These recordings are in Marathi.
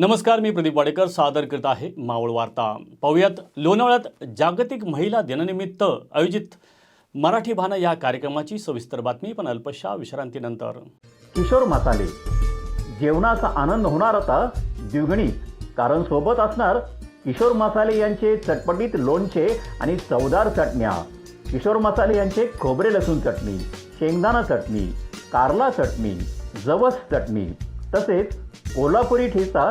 नमस्कार मी प्रदीप वाडेकर सादर करत आहे मावळ वार्ता. पाहुयात लोणावळ्यात जागतिक महिला दिनानिमित्त आयोजित मराठी भाना या कार्यक्रमाची सविस्तर बातमी पण अल्पशा विश्रांतीनंतर. किशोर मसाले जेवणाचा आनंद होणार आता द्विगुणित. कारण सोबत असणार किशोर मसाले यांचे चटपटीत लोणचे आणि चवदार चटण्या. किशोर मसाले यांचे खोबरे लसूण चटणी शेंगदाणा चटणी कारला चटणी जवस चटणी तसेच कोल्हापुरी ठेचा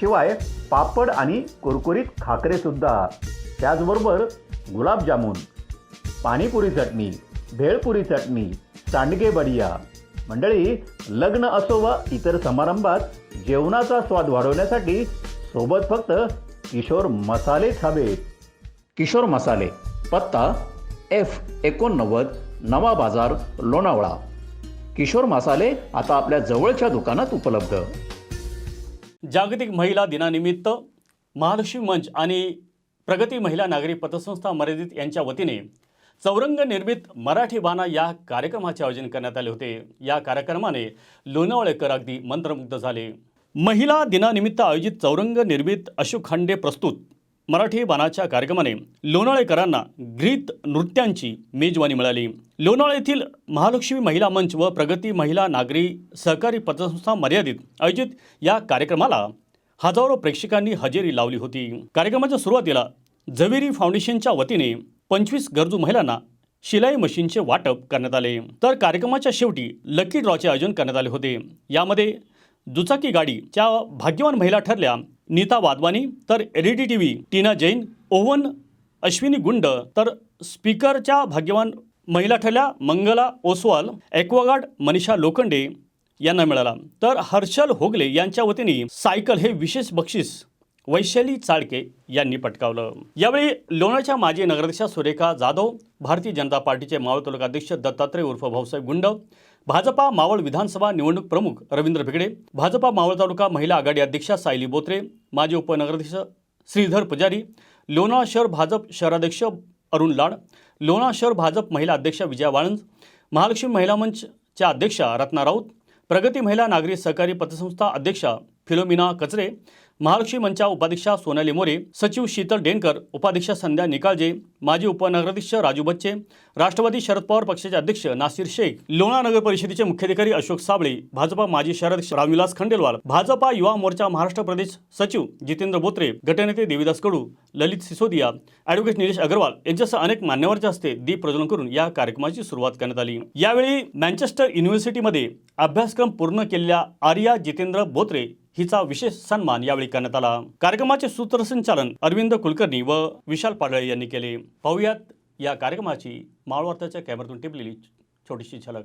शिवाय पापड आणि कुरकुरीत खाकरेसुद्धा त्याचबरोबर गुलाबजामुन पाणीपुरी चटणी भेळपुरी चटणी सांडगे बडिया. मंडळी लग्न असो वा इतर समारंभात जेवणाचा स्वाद वाढवण्यासाठी सोबत फक्त किशोर मसालेच हवेत किशोर मसाले पत्ता एफ एकोणनव्वद नवा बाजार लोणावळा. किशोर मसाले आता आपल्या जवळच्या दुकानात उपलब्ध. जागतिक महिला दिनानिमित्त महालक्ष्मी मंच आणि प्रगती महिला नागरी पतसंस्था मर्यादित यांच्या वतीने चौरंग निर्मित मराठी बाणा या कार्यक्रमाचे आयोजन करण्यात आले होते. या कार्यक्रमाने लोणावळेकर अगदी मंत्रमुग्ध झाले. महिला दिनानिमित्त आयोजित चौरंग निर्मित अशोक खांडे प्रस्तुत मराठी बाणाच्या कार्यक्रमाने लोणाळेकरांना गीत नृत्यांची मेजवानी मिळाली. लोणाळे येथील महालक्ष्मी महिला मंच व प्रगती महिला नागरी सहकारी पतसंस्था मर्यादित आयोजित या कार्यक्रमाला हजारो प्रेक्षकांनी हजेरी लावली होती. कार्यक्रमाच्या सुरुवातीला झवेरी फाउंडेशनच्या वतीने पंचवीस गरजू महिलांना शिलाई मशीनचे वाटप करण्यात आले. तर कार्यक्रमाच्या शेवटी लकी ड्रॉचे आयोजन करण्यात आले होते. यामध्ये दुचाकी गाडीच्या भाग्यवान महिला ठरल्या नीता वाधवानी तर L D T V Tina Jain oven Ashwini Gund तर स्पीकरच्या भाग्यवान महिला ठरल्या मंगला ओसवाल ॲक्वागार्ड मनीषा लोखंडे यांना मिळाला. तर हर्षल होगले यांच्या वतीने सायकल हे विशेष बक्षीस वैशाली चाळके यांनी पटकावलं. यावेळी लोणाच्या माजी नगराध्यक्षा सुरेखा जाधव भारतीय जनता पार्टीचे मावळ तालुकाध्यक्ष दत्तात्रय उर्फ भाऊसाहेब गुंड भाजपा मावळ विधानसभा निवडणूक प्रमुख रवींद्र भिगडे भाजपा मावळ तालुका महिला आघाडी अध्यक्षा सायली बोत्रे माजी उपनगराध्यक्ष श्रीधर पुजारी लोणावळा शहर भाजप शहराध्यक्ष अरुण लाड लोणावळा शहर भाजप महिला अध्यक्षा विजया वाळंज महालक्ष्मी महिला मंचच्या अध्यक्षा रत्ना राऊत प्रगती महिला नागरी सहकारी पतसंस्था अध्यक्षा फिलोमिना कचरे महालक्ष्मी मंचा उपाध्यक्षा सोनाली मोरे सचिव शीतल डेनकर उपाध्यक्षा संध्या निकाळजे माजी उपनगराध्यक्ष राजू बच्चे राष्ट्रवादी शरद पवार पक्षाचे अध्यक्ष नासिर शेख लोणा नगर परिषदेचे मुख्याधिकारी अशोक साबळे भाजपा माजी शहराध्यक्ष रामविलास खंडेलवाल भाजपा युवा मोर्चा महाराष्ट्र प्रदेश सचिव जितेंद्र बोत्रे गटनेते देवीदास कडू ललित सिसोदिया ॲडव्होकेट निलेश अग्रवाल यांच्यासह अनेक मान्यवरच्या हस्ते दीप प्रज्वलन करून या कार्यक्रमाची सुरुवात करण्यात आली. यावेळी मँचेस्टर युनिव्हर्सिटीमध्ये अभ्यासक्रम पूर्ण केलेल्या आर्या जितेंद्र बोत्रे हिचा विशेष सन्मान यावेळी करण्यात आला. कार्यक्रमाचे सूत्रसंचालन अरविंद कुलकर्णी व विशाल पाडळे यांनी केले. पाहुयात या कार्यक्रमाची माळवार्ताच्या कॅमेऱ्यातून टिपलेली छोटीशी झलक.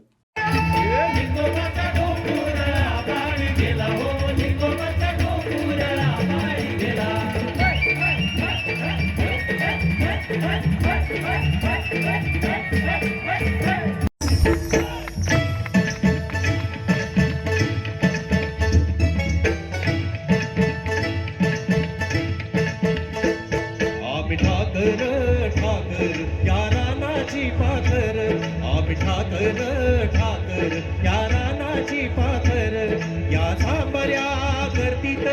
रानाची पाथर आम्ही ठाकर ठाकर. या रानाची पाथर या सांबऱ्या गर्दीत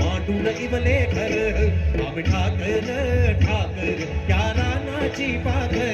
मांडून इवले घर. आम्ही ठाकर ठाकर. या रानाची पाथर